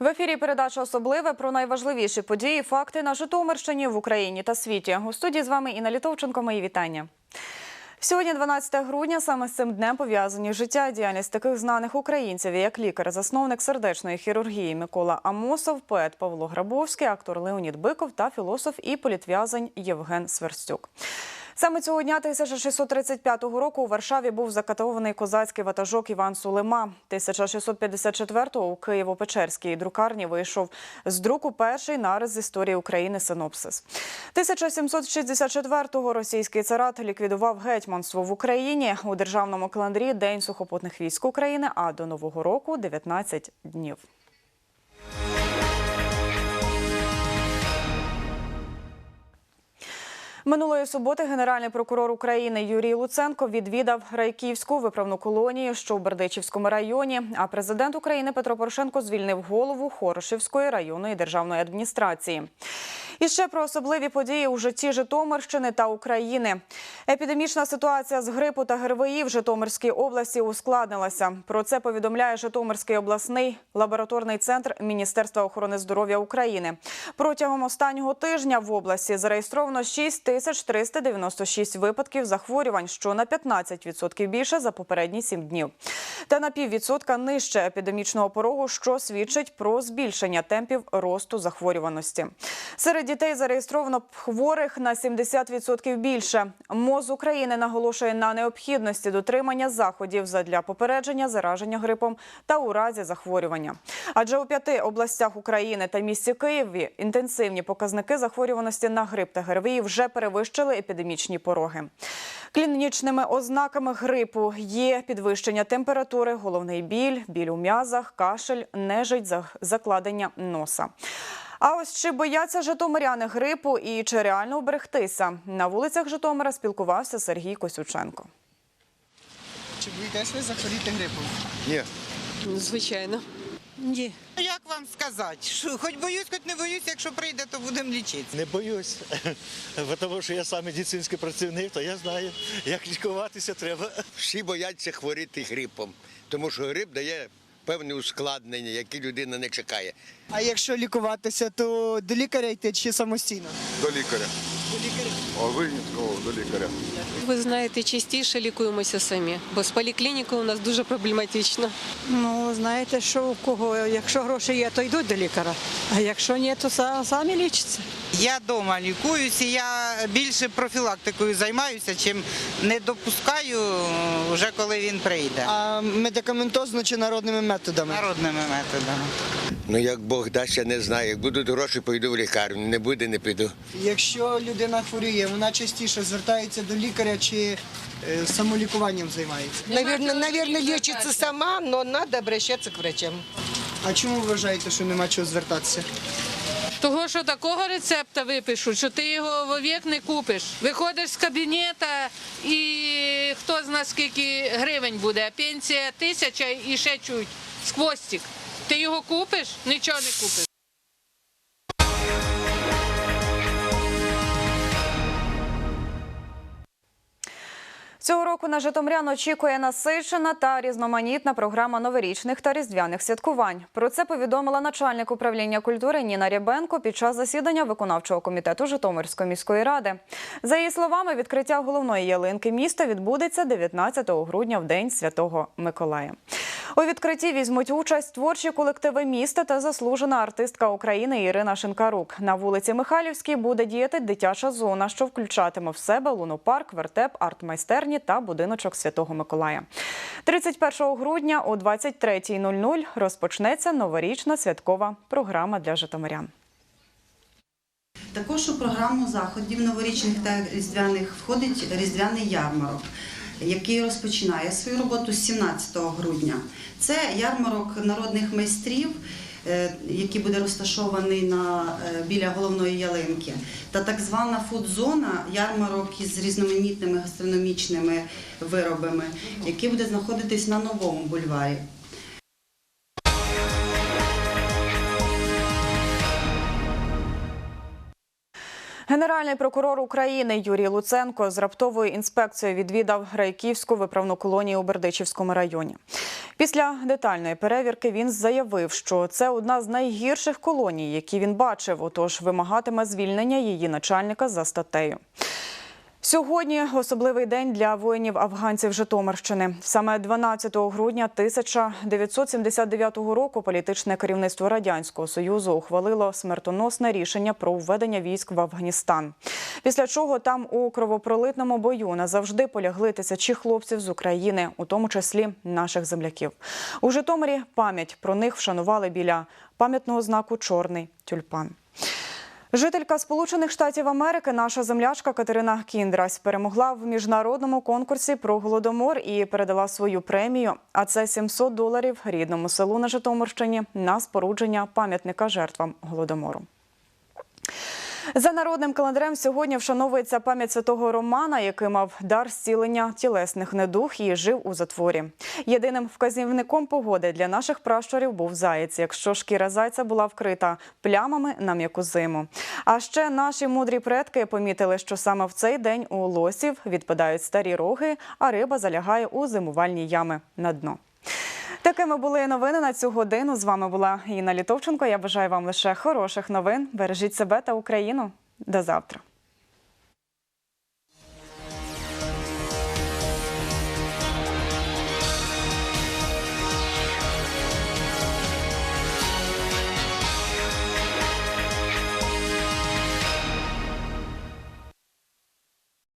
В ефірі передача особливе про найважливіші події, факти на Житомирщині в Україні та світі. У студії з вами Інна Літовченко. Мої вітання. Сьогодні, 12 грудня, саме з цим днем пов'язані життя і діяльність таких знаних українців, як лікар, засновник сердечної хірургії Микола Амосов, поет Павло Грабовський, актор Леонід Биков та філософ і політв'язень Євген Сверстюк. Саме цього дня 1635 року у Варшаві був закатований козацький ватажок Іван Сулема. 1654-го у Києво-Печерській друкарні вийшов з друку перший нарис з історії України синопсис. 1764-го російський царат ліквідував гетьманство в Україні у державному календарі День сухопутних військ України, а до нового року 19 днів. Минулої суботи генеральний прокурор України Юрій Луценко відвідав Райківську виправну колонію, що у Бердичівському районі. А президент України Петро Порошенко звільнив голову Хорошівської районної державної адміністрації. І ще про особливі події у житті Житомирщини та України. Епідемічна ситуація з грипу та ГРВІ в Житомирській області ускладнилася. Про це повідомляє Житомирський обласний лабораторний центр Міністерства охорони здоров'я України. Протягом останнього тижня в області зареєстровано 6 тисяч 396 випадків захворювань, що на 15% більше за попередні 7 днів. Та на піввідсотка нижче епідемічного порогу, що свідчить про збільшення темпів росту захворюваності. Серед дітей зареєстровано хворих на 70% більше. МОЗ України наголошує на необхідності дотримання заходів задля попередження зараження грипом та у разі захворювання. Адже у п'яти областях України та місті Києві інтенсивні показники захворюваності на грип та ГРВІ вже перевищили епідемічні пороги. Клінічними ознаками грипу є підвищення температури, головний біль, біль у м'язах, кашель, нежить, закладення носа. А ось чи бояться житомиряни грипу і чи реально уберегтися? На вулицях Житомира спілкувався Сергій Косюченко. Чи боїтесь ви захворіти грипом? Ні, Звичайно. Ні. Ну, Як вам сказати? Що, хоч боюсь, хоч не боюсь, якщо прийде, то будемо лічитися. не боюсь, тому що я сам медицинський працівник, то я знаю, як лікуватися треба. Всі бояться хворіти грипом, тому що грип дає певні ускладнення, які людина не чекає. А якщо лікуватися, то до лікаря йти чи самостійно? До лікаря. А винятково до лікаря. Ви знаєте, частіше лікуємося самі, бо з поліклінікою у нас дуже проблематично. Ну, знаєте, що у кого, якщо гроші є, то йдуть до лікаря. А якщо ні, то са- самі лічаться. Я вдома лікуюся, я більше профілактикою займаюся, чим не допускаю вже коли він прийде. А медикаментозно чи народними методами? Народними методами. Ну як Бог дасть, я не знаю. Як будуть гроші, пойду в лікарню. Не буде, не піду. Якщо людина хворіє, вона частіше звертається до лікаря чи е, самолікуванням займається. Наверное, наверное, лечится сама, но надо обращаться к врачам. А чому ви вважаєте, що нема чого звертатися? Того, що такого рецепта випишуть, що ти його вовік не купиш. Виходиш з кабінета і хто знає скільки гривень буде, а пенсія тисяча і ще чуть з хвостик. Ти його купиш, нічого не купиш. Цього року на Житомирян очікує насичена та різноманітна програма новорічних та різдвяних святкувань. Про це повідомила начальник управління культури Ніна Рябенко під час засідання виконавчого комітету Житомирської міської ради. За її словами, відкриття головної ялинки міста відбудеться 19 грудня в день Святого Миколая. У відкритті візьмуть участь творчі колективи міста та заслужена артистка України Ірина Шинкарук. На вулиці Михайлівській буде діяти дитяча зона, що включатиме в себе лунопарк, вертеп, арт-майстерні та будиночок Святого Миколая. 31 грудня о 23.00 розпочнеться новорічна святкова програма для житомирян. Також у програму заходів новорічних та різдвяних входить різдвяний ярмарок, який розпочинає свою роботу з 17 грудня. Це ярмарок народних майстрів, який буде розташований на, е, біля головної ялинки, та так звана фудзона, ярмарок із різноманітними гастрономічними виробами, який буде знаходитись на новому бульварі. Генеральний прокурор України Юрій Луценко з раптовою інспекцією відвідав Райківську виправну колонію у Бердичівському районі. Після детальної перевірки він заявив, що це одна з найгірших колоній, які він бачив. Отож, вимагатиме звільнення її начальника за статтею. Сьогодні особливий день для воїнів афганців Житомирщини. Саме 12 грудня 1979 року політичне керівництво радянського союзу ухвалило смертоносне рішення про введення військ в Афганістан. Після чого там у кровопролитному бою назавжди полягли тисячі хлопців з України, у тому числі наших земляків. У Житомирі пам'ять про них вшанували біля пам'ятного знаку Чорний тюльпан. Жителька Сполучених Штатів Америки, наша землячка Катерина Кіндрась, перемогла в міжнародному конкурсі про голодомор і передала свою премію. А це 700 доларів рідному селу на Житомирщині на спорудження пам'ятника жертвам голодомору. За народним календарем сьогодні вшановується пам'ять святого Романа, який мав дар зцілення тілесних недуг і жив у затворі. Єдиним вказівником погоди для наших пращурів був заєць, якщо шкіра зайця була вкрита плямами на м'яку зиму. А ще наші мудрі предки помітили, що саме в цей день у лосів відпадають старі роги, а риба залягає у зимувальні ями на дно. Такими були новини на цю годину. З вами була Інна Літовченко. Я бажаю вам лише хороших новин. Бережіть себе та Україну. До завтра.